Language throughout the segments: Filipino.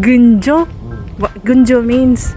Gunjo? What Gunjo means?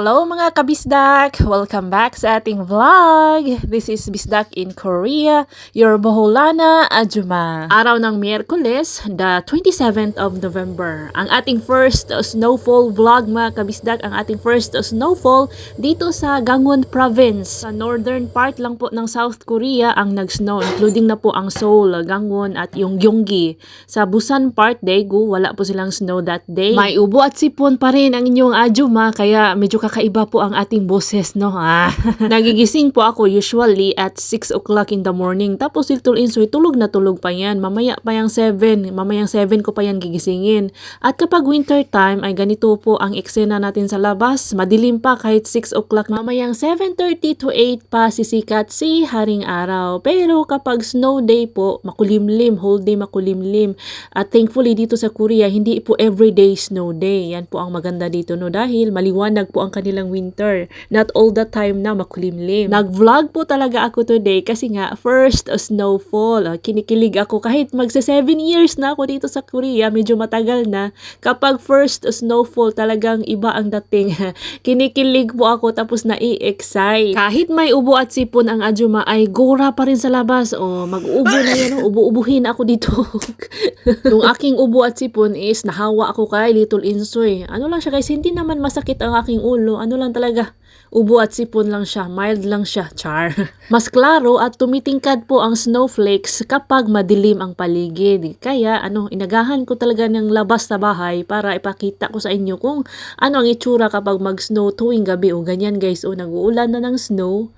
Hello mga kabisdak! Welcome back sa ating vlog! This is Bisdak in Korea, your Boholana Ajuma. Araw ng Miyerkules, the 27th of November. Ang ating first snowfall vlog mga kabisdak, ang ating first snowfall dito sa Gangwon Province. Sa northern part lang po ng South Korea ang nag-snow, including na po ang Seoul, Gangwon at yung Gyeonggi. Sa Busan part, Daegu, wala po silang snow that day. May ubo at sipon pa rin ang inyong Ajuma, kaya medyo kakaiba po ang ating boses, no? Ah. Nagigising po ako usually at 6 o'clock in the morning. Tapos si Insoy, tulog na tulog pa yan. Mamaya pa yung 7. Mamayang 7 ko pa yan gigisingin. At kapag winter time ay ganito po ang eksena natin sa labas. Madilim pa kahit 6 o'clock. Mamayang 7.30 to 8 pa sisikat si Haring Araw. Pero kapag snow day po, makulimlim. Whole day makulimlim. At thankfully dito sa Korea, hindi po everyday snow day. Yan po ang maganda dito, no? Dahil maliwanag po ang kanilang winter. Not all the time na makulimlim. Nag-vlog po talaga ako today kasi nga first snowfall. Ah, Kinikilig ako kahit magsa 7 years na ako dito sa Korea, medyo matagal na. Kapag first snowfall talagang iba ang dating. Kinikilig po ako tapos nai-excite. Kahit may ubo at sipon ang Ajuma ay gora pa rin sa labas. O mag-ubo na yan. oh. Ubo-ubuhin ako dito. Yung aking ubo at sipon is nahawa ako kay Little Insoy. Ano lang siya guys, hindi naman masakit ang aking ulo. Ano lang talaga, ubo at sipon lang siya. Mild lang siya. Char. Mas klaro at tumitingkad po ang snowflakes kapag madilim ang paligid. Kaya ano, inagahan ko talaga ng labas sa bahay para ipakita ko sa inyo kung ano ang itsura kapag mag-snow tuwing gabi. O ganyan guys, o nag-uulan na ng snow.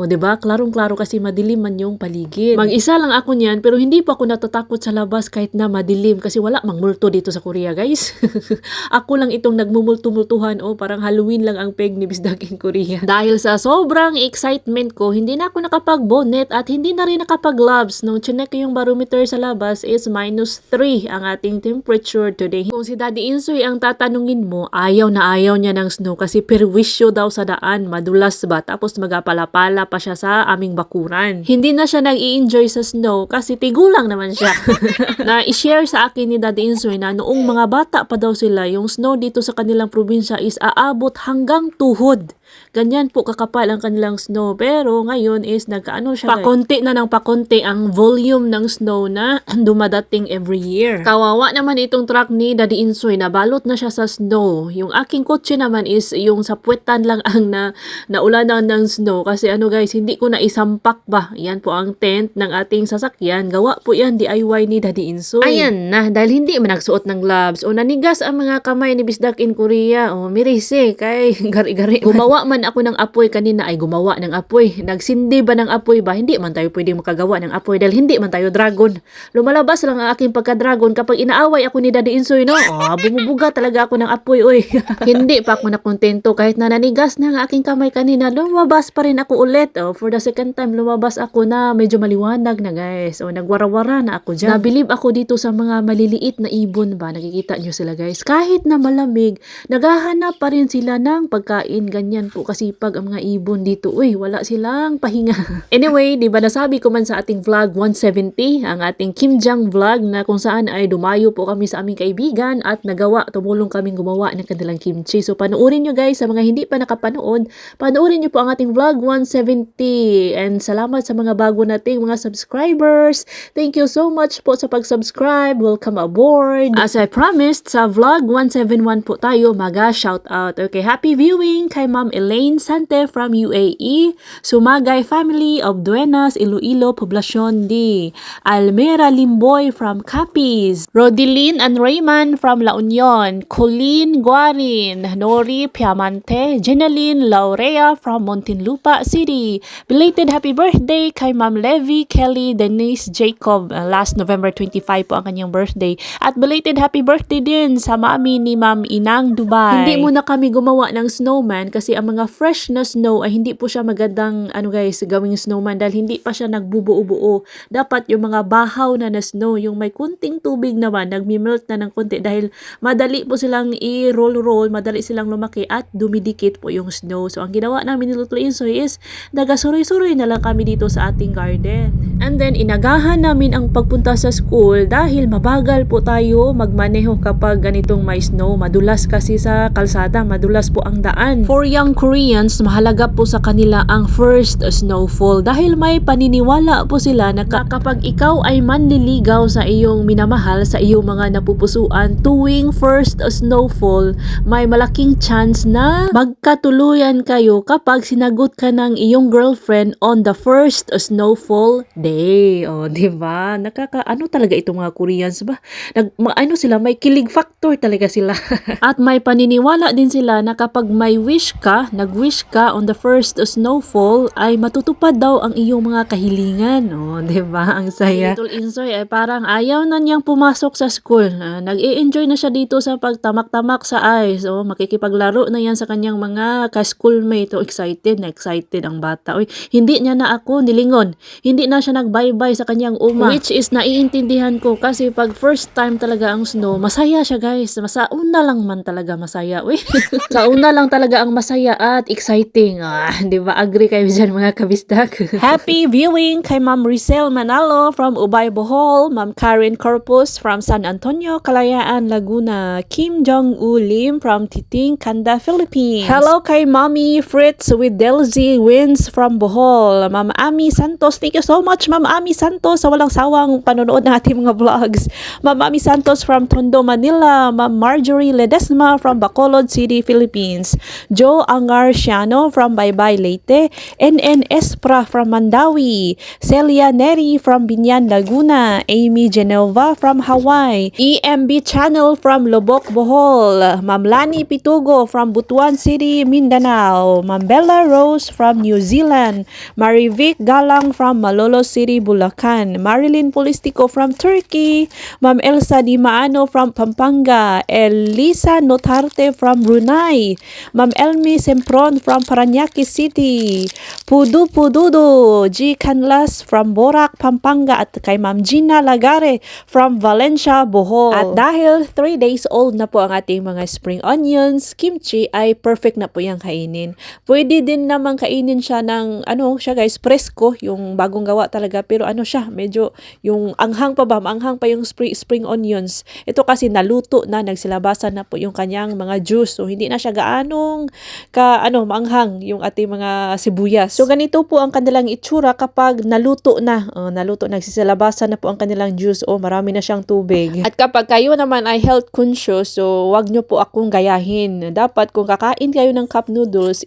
O, ba? Klarong-klaro kasi madilim man yung paligid. Mag-isa lang ako niyan, pero hindi pa ako natatakot sa labas kahit na madilim kasi wala mang multo dito sa Korea, guys. ako lang itong nagmumulto-multuhan o parang Halloween lang ang peg ni Bisdak in Korea. Dahil sa sobrang excitement ko, hindi na ako nakapag-bonnet at hindi na rin nakapag-gloves. Nung chinek yung barometer sa labas is minus 3 ang ating temperature today. Kung si Daddy Insoy ang tatanungin mo, ayaw na ayaw niya ng snow kasi perwisyo daw sa daan, madulas ba, tapos magapala-pala pa siya sa aming bakuran. Hindi na siya nag-i-enjoy sa snow kasi tigulang naman siya. na i-share sa akin ni Daddy Insoy na noong mga bata pa daw sila, yung snow dito sa kanilang probinsya is aabot hanggang tuhod. Ganyan po kakapal ang kanilang snow. Pero ngayon is nagkaano siya. Pakonti na ng pakonti ang volume ng snow na dumadating every year. Kawawa naman itong truck ni Daddy Insoy na balot na siya sa snow. Yung aking kotse naman is yung sa puwetan lang ang na, naulanan ng snow. Kasi ano guys, hindi ko na isampak ba. Yan po ang tent ng ating sasakyan. Gawa po yan DIY ni Daddy Insoy. Ayan na, dahil hindi man nagsuot ng gloves o nanigas ang mga kamay ni Bisdak in Korea. O mirise, kay gari-gari. Gumawa man ako ng apoy kanina ay gumawa ng apoy. Nagsindi ba ng apoy ba? Hindi man tayo pwedeng makagawa ng apoy dahil hindi man tayo dragon. Lumalabas lang ang aking pagka-dragon kapag inaaway ako ni Daddy Insoy, no? Oh, bumubuga talaga ako ng apoy, oy. hindi pa ako nakontento kahit na nanigas na ang aking kamay kanina. Lumabas pa rin ako ulit. Oh, for the second time, lumabas ako na medyo maliwanag na guys. Oh, nagwarawara na ako dyan. Nabilib ako dito sa mga maliliit na ibon ba? Nakikita nyo sila guys. Kahit na malamig, naghahanap pa rin sila ng pagkain. Ganyan po kasipag ang mga ibon dito. Uy, wala silang pahinga. anyway, di ba nasabi ko man sa ating vlog 170, ang ating Kim Jang vlog na kung saan ay dumayo po kami sa aming kaibigan at nagawa, tumulong kaming gumawa ng kanilang kimchi. So panoorin nyo guys, sa mga hindi pa nakapanood, panoorin nyo po ang ating vlog 170. And salamat sa mga bago nating mga subscribers. Thank you so much po sa pag-subscribe. Welcome aboard. As I promised, sa vlog 171 po tayo maga shout out. Okay, happy viewing kay Ma'am Elaine Sante from UAE, Sumagay family of Duenas, Iloilo, Poblacion D, Almera Limboy from Capiz, Rodilyn and Raymond from La Union, Colleen Guarin, Nori Piamante, Jeneline Laurea from Muntinlupa City. Belated happy birthday kay Ma'am Levy, Kelly, Denise, Jacob. Last November 25 po ang kanyang birthday. At belated happy birthday din sa mami ni Ma'am Inang Dubai. Hindi muna kami gumawa ng snowman kasi ang mga fresh na snow ay hindi po siya magandang ano guys, gawing snowman dahil hindi pa siya nagbubuo-buo. Dapat yung mga bahaw na na snow, yung may kunting tubig naman, nagmi-melt na ng konti dahil madali po silang i-roll-roll, madali silang lumaki at dumidikit po yung snow. So, ang ginawa namin ni Little Insoy is nagasuroy-suroy na lang kami dito sa ating garden. And then, inagahan namin ang pagpunta sa school dahil mabagal po tayo magmaneho kapag ganitong may snow. Madulas kasi sa kalsada, madulas po ang daan. For young Koreans, mahalaga po sa kanila ang first snowfall dahil may paniniwala po sila na ka- kapag ikaw ay manliligaw sa iyong minamahal, sa iyong mga napupusuan, tuwing first snowfall, may malaking chance na magkatuluyan kayo kapag sinagot ka ng iyong girlfriend on the first snowfall day. O, di ba? Nakaka, ano talaga itong mga Koreans ba? Nag, ano sila, may kilig factor talaga sila. At may paniniwala din sila na kapag may wish ka, nag-wish ka on the first snowfall, ay matutupad daw ang iyong mga kahilingan. O, di ba? Ang saya. Little Insoy ay parang ayaw na niyang pumasok sa school. Ah, nag-i-enjoy na siya dito sa pagtamak-tamak sa ice. O, makikipaglaro na yan sa kanyang mga ka-schoolmate. O, excited na excited ang bata. Uy, hindi niya na ako nilingon. Hindi na siya nag-bye-bye sa kanyang uma. Which is naiintindihan ko kasi pag first time talaga ang snow, masaya siya guys. Sa una lang man talaga masaya. Uy, sa una lang talaga ang masaya at exciting. Ah, di ba? Agree kayo dyan mga kabisdak. Happy viewing kay Ma'am Rizal Manalo from Ubay Bohol, Ma'am Karen Corpus from San Antonio, Kalayaan, Laguna, Kim Jong-u Lim from Titing, Kanda, Philippines. Hello kay Mommy Fritz with Delzy Wins from Bohol. Ma'am Ami Santos, thank you so much Ma'am Ami Santos sa walang sawang panonood ng ating mga vlogs. Ma'am Ami Santos from Tondo, Manila. Ma'am Marjorie Ledesma from Bacolod City, Philippines. Joe Angarciano from Baybay, Leyte. NN Espra from Mandawi. Celia Neri from Binyan, Laguna. Amy Genova from Hawaii. EMB Channel from Lobok, Bohol. Ma'am Lani Pitugo from Butuan City, Mindanao. Ma'am Bella Rose from New Zealand. Marivic Galang from Malolo City, Bulacan. Marilyn Polistico from Turkey. Ma'am Elsa Di Maano from Pampanga. Elisa Notarte from Brunei. Ma'am Elmi Sempron from Paranaque City. Pudu Pududo. G. Canlas from Borac, Pampanga. At kay Ma'am Gina Lagare from Valencia, Bohol. At dahil 3 days old na po ang ating mga spring onions, kimchi ay perfect na po yung kainin. Pwede din naman kainin siya ng, ano siya guys, presko, yung bagong gawa talaga. Pero ano siya, medyo yung anghang pa ba, anghang pa yung spring, spring onions. Ito kasi naluto na, nagsilabasan na po yung kanyang mga juice. So, hindi na siya gaanong ka, ano, maanghang yung ating mga sibuyas. So, ganito po ang kanilang itsura kapag naluto na. Uh, naluto, nagsisilabasan na po ang kanilang juice o marami na siyang tubig. At kapag kayo naman ay health conscious, so wag nyo po akong gayahin. Dapat kung kakain kayo ng cup noodles,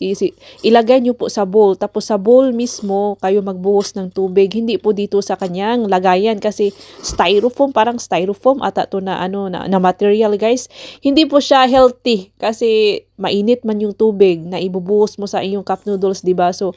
ilagay nyo po sa bowl. Tapos sa bowl mismo, kayo magbuhos ng tubig. Hindi po dito sa kanyang lagayan kasi styrofoam, parang styrofoam ata to na, ano, na, na material guys. Hindi po siya healthy kasi mainit man yung tubig na ibubuhos mo sa iyong cup noodles, 'di ba? So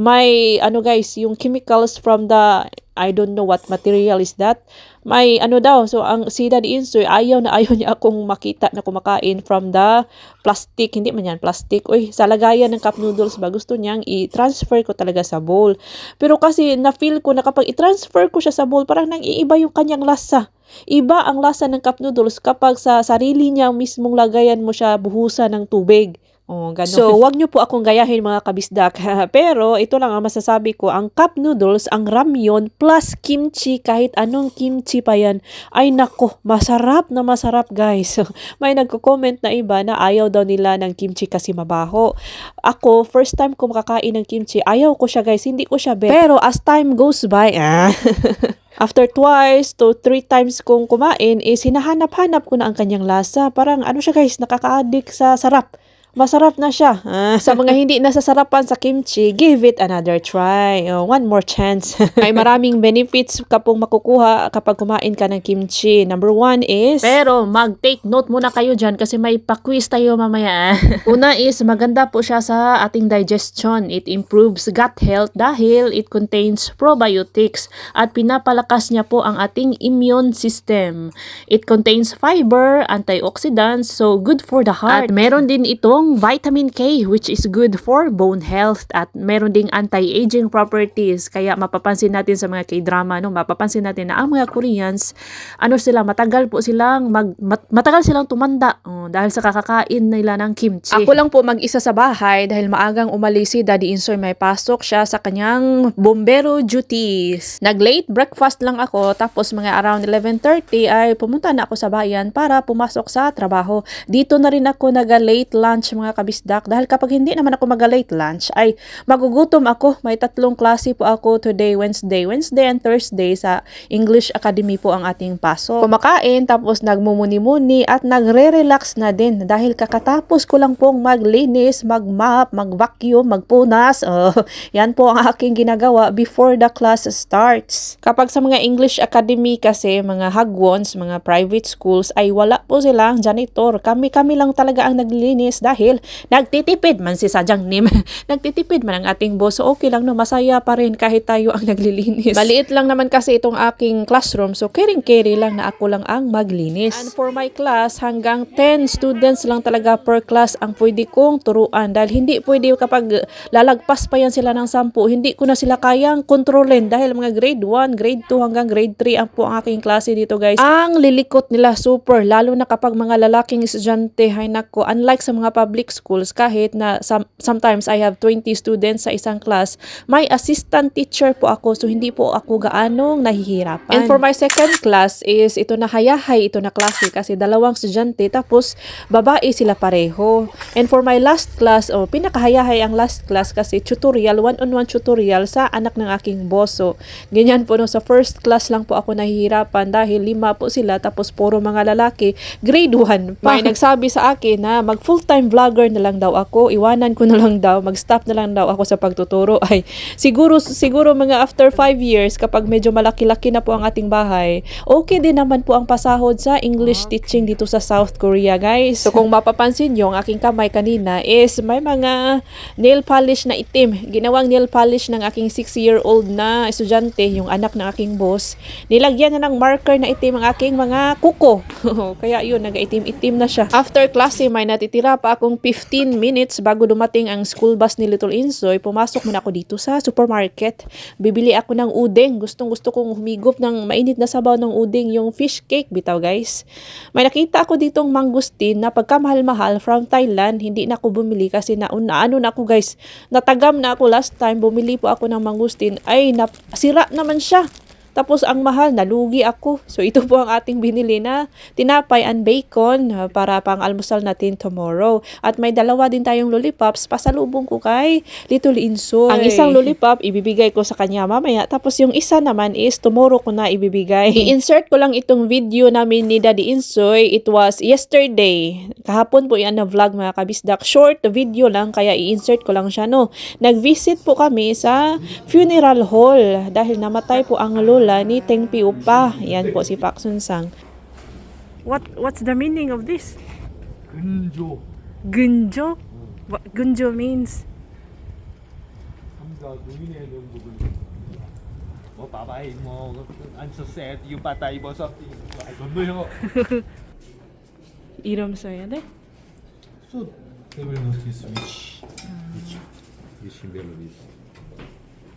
may ano guys, yung chemicals from the I don't know what material is that. May ano daw, so ang si Daddy Insoy, ayaw na ayaw niya akong makita na kumakain from the plastic. Hindi man yan, plastic. Uy, sa lagayan ng cup noodles ba, gusto niyang i-transfer ko talaga sa bowl. Pero kasi na-feel ko na kapag i-transfer ko siya sa bowl, parang nang iiba yung kanyang lasa. Iba ang lasa ng cup noodles kapag sa sarili niya mismong lagayan mo siya buhusan ng tubig. Oh, ganun. So, wag nyo po akong gayahin mga kabisdak. Pero, ito lang ang masasabi ko. Ang cup noodles, ang ramyon, plus kimchi, kahit anong kimchi pa yan, ay nako, masarap na masarap guys. May nagko-comment na iba na ayaw daw nila ng kimchi kasi mabaho. Ako, first time ko makakain ng kimchi, ayaw ko siya guys, hindi ko siya bet. Pero, as time goes by, ah, After twice to three times kong kumain, is hinahanap-hanap ko na ang kanyang lasa. Parang ano siya guys, nakaka-addict sa sarap. Masarap na siya. Ah, sa mga hindi nasasarapan sa kimchi, give it another try. Oh, one more chance. May maraming benefits ka pong makukuha kapag kumain ka ng kimchi. Number one is... Pero mag-take note muna kayo dyan kasi may pa-quiz tayo mamaya. Una is maganda po siya sa ating digestion. It improves gut health dahil it contains probiotics at pinapalakas niya po ang ating immune system. It contains fiber, antioxidants, so good for the heart. At meron din itong vitamin K which is good for bone health at meron ding anti-aging properties. Kaya mapapansin natin sa mga K-drama, no, mapapansin natin na ang mga Koreans, ano sila, matagal po silang mag, mat- matagal silang tumanda oh, dahil sa kakakain nila ng kimchi. Ako lang po mag-isa sa bahay dahil maagang umalis si Daddy Insoy may pasok siya sa kanyang bombero duties. Nag-late breakfast lang ako tapos mga around 11.30 ay pumunta na ako sa bayan para pumasok sa trabaho. Dito na rin ako nag-late lunch mga kabisdak dahil kapag hindi naman ako mag-late lunch ay magugutom ako. May tatlong klase po ako today, Wednesday, Wednesday and Thursday sa English Academy po ang ating pasok. Kumakain tapos nagmumuni-muni at nagre-relax na din dahil kakatapos ko lang pong maglinis, mag-mop, mag-vacuum, magpunas. Oh, yan po ang aking ginagawa before the class starts. Kapag sa mga English Academy kasi, mga hagwons, mga private schools, ay wala po silang janitor. Kami-kami lang talaga ang naglilinis dahil nagtitipid man si Sadyang Nim. nagtitipid man ang ating boss. So okay lang no, masaya pa rin kahit tayo ang naglilinis. Maliit lang naman kasi itong aking classroom. So caring-carry lang na ako lang ang maglinis. And for my class, hanggang 10 students lang talaga per class ang pwede kong turuan. Dahil hindi pwede kapag lalagpas pa yan sila ng 10, hindi ko na sila kayang kontrolin. Dahil mga grade 1, grade 2 hanggang grade 3 ang po ang aking klase dito guys. Ang lilikot nila super. Lalo na kapag mga lalaking estudyante, hay nako, unlike sa mga public schools, kahit na some, sometimes I have 20 students sa isang class, may assistant teacher po ako so hindi po ako gaanong nahihirapan. And for my second class is ito na hayahay, ito na klase kasi dalawang estudyante tapos babae sila pareho. And for my last class, oh, pinakahayahay ang last class kasi tutorial, one-on-one tutorial sa anak ng aking boss. So, ganyan po no, sa first class lang po ako nahihirapan dahil lima po sila tapos puro mga lalaki, grade 1 pa. May nagsabi sa akin na mag full-time vlogger na lang daw ako, iwanan ko na lang daw, mag-stop na lang daw ako sa pagtuturo. Ay, siguro, siguro mga after 5 years, kapag medyo malaki-laki na po ang ating bahay, okay din naman po ang pasahod sa English teaching dito sa South Korea, guys. So, kung mapapansin nyo, ang aking kamay kanina is may mga nail polish na itim. Ginawang nail polish ng aking 6-year-old na estudyante, yung anak ng aking boss. Nilagyan na ng marker na itim ang aking mga kuko. Kaya yun, nag-itim-itim na siya. After klase, may natitira pa akong 15 minutes bago dumating ang school bus ni Little Insoy. Pumasok muna ako dito sa supermarket. Bibili ako ng udeng. Gustong gusto kong humigop ng mainit na sabaw ng udeng, yung fish cake bitaw guys. May nakita ako ditong mangustin na pagkamahal-mahal from Thailand, hindi na ako bumili kasi nauna ano na ako guys. Natagam na ako last time, bumili po ako ng mangustin. Ay, nap- sira naman siya. Tapos ang mahal, nalugi ako. So ito po ang ating binili na tinapay and bacon uh, para pang almusal natin tomorrow. At may dalawa din tayong lollipops, pasalubong ko kay Little Insoy. Ang isang lollipop, ibibigay ko sa kanya mamaya. Tapos yung isa naman is tomorrow ko na ibibigay. I-insert ko lang itong video namin ni Daddy Insoy. It was yesterday. Kahapon po yan na vlog mga kabisdak. Short video lang, kaya i-insert ko lang siya. No? Nag-visit po kami sa funeral hall dahil namatay po ang lola ni Teng Piu Pa. Yan po si Pak Sun Sang. What what's the meaning of this? 근조 Gunjo? What Gunjo means? 삼가 노인의 명복을 뭐 바바이 뭐 I'm so sad you patay mo something I don't know 이름 써야 돼? so they will notice which which which melodies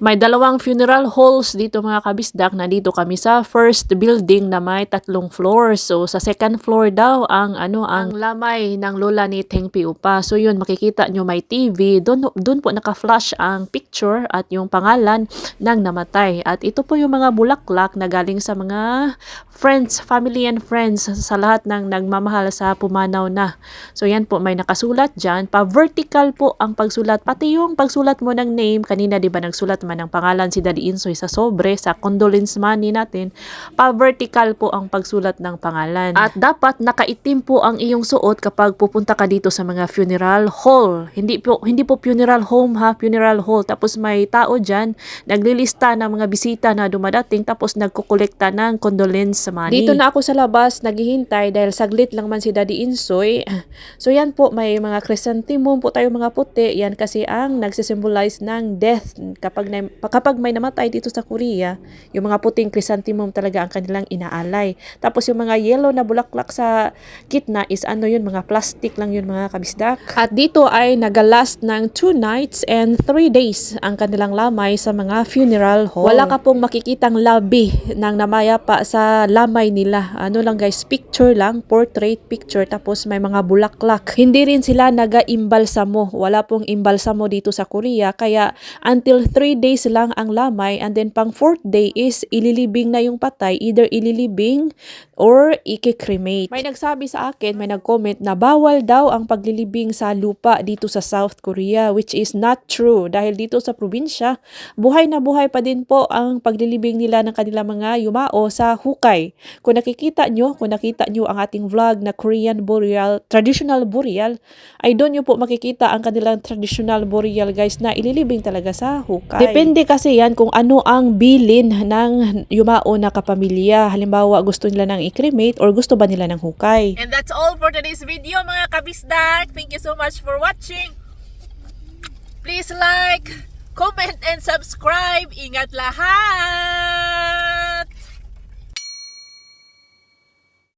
May dalawang funeral halls dito mga kabisdak. Nandito kami sa first building na may tatlong floors. So sa second floor daw ang ano ang lamay ng lola ni Teng Piu Pa. So yun makikita nyo may TV. Doon doon po naka-flash ang picture at yung pangalan ng namatay. At ito po yung mga bulaklak na galing sa mga friends, family and friends sa lahat ng nagmamahal sa pumanaw na. So yan po may nakasulat diyan. Pa vertical po ang pagsulat pati yung pagsulat mo ng name kanina 'di ba nagsulat naman ng pangalan si Daddy Insoy sa sobre, sa condolence money natin, pa-vertical po ang pagsulat ng pangalan. At dapat nakaitim po ang iyong suot kapag pupunta ka dito sa mga funeral hall. Hindi po, hindi po funeral home ha, funeral hall. Tapos may tao dyan, naglilista ng mga bisita na dumadating, tapos nagkukolekta ng condolence money. Dito na ako sa labas, naghihintay dahil saglit lang man si Daddy Insoy. So yan po, may mga chrysanthemum po tayo mga puti. Yan kasi ang nagsisimbolize ng death. Kapag, na, kapag may namatay dito sa Korea, yung mga puting chrysanthemum talaga ang kanilang inaalay. Tapos yung mga yellow na bulaklak sa kitna is ano yun, mga plastic lang yun mga kabisdak. At dito ay nagalast ng 2 nights and 3 days ang kanilang lamay sa mga funeral hall. Wala ka pong makikitang labi ng namayapa sa lamay nila. Ano lang guys, picture lang, portrait picture, tapos may mga bulaklak. Hindi rin sila naga-imbalsamo. Wala pong imbalsamo dito sa Korea. Kaya until 3 days lang ang lamay and then pang 4th day is ililibing na yung patay. Either ililibing or i-cremate. May nagsabi sa akin, may nag-comment na bawal daw ang paglilibing sa lupa dito sa South Korea which is not true dahil dito sa probinsya, buhay na buhay pa din po ang paglilibing nila ng kanilang mga yumao sa hukay. Kung nakikita nyo, kung nakita nyo ang ating vlog na Korean burial, traditional burial, ay doon nyo po makikita ang kanilang traditional burial guys na ililibing talaga sa hukay. Depende kasi yan kung ano ang bilin ng yumao na kapamilya. Halimbawa, gusto nila ng i-cremate or gusto ba nila ng hukay. And that's all for today's video mga kabisdak. Thank you so much for watching. Please like, comment, and subscribe. Ingat lahat!